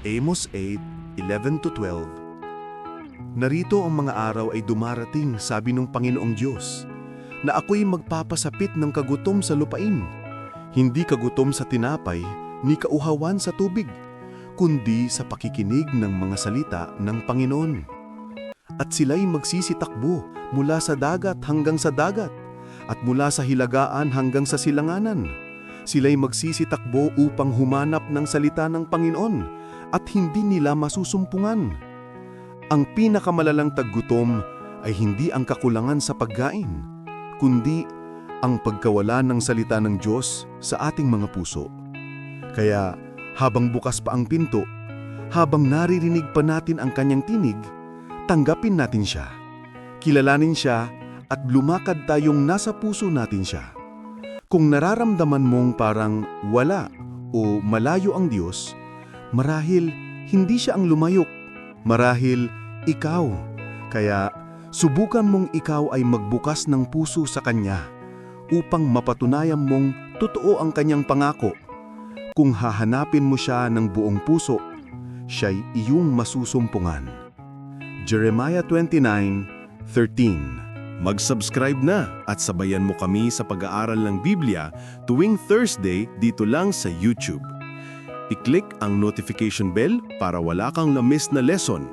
Amos 8, 11-12 Narito ang mga araw ay dumarating, sabi ng Panginoong Diyos, na ako'y magpapasapit ng kagutom sa lupain, hindi kagutom sa tinapay, ni kauhawan sa tubig, kundi sa pakikinig ng mga salita ng Panginoon. At sila'y magsisitakbo mula sa dagat hanggang sa dagat, at mula sa hilagaan hanggang sa silanganan. Sila'y magsisitakbo upang humanap ng salita ng Panginoon, at hindi nila masusumpungan. Ang pinakamalalang taggutom ay hindi ang kakulangan sa pagkain, kundi ang pagkawala ng salita ng Diyos sa ating mga puso. Kaya habang bukas pa ang pinto, habang naririnig pa natin ang kanyang tinig, tanggapin natin siya. Kilalanin siya at lumakad tayong nasa puso natin siya. Kung nararamdaman mong parang wala o malayo ang Diyos, marahil hindi siya ang lumayok, marahil ikaw. Kaya subukan mong ikaw ay magbukas ng puso sa Kanya upang mapatunayan mong totoo ang Kanyang pangako. Kung hahanapin mo siya ng buong puso, siya'y iyong masusumpungan. Jeremiah 29:13 Mag-subscribe na at sabayan mo kami sa pag-aaral ng Biblia tuwing Thursday dito lang sa YouTube. I-click ang notification bell para wala kang na-miss na lesson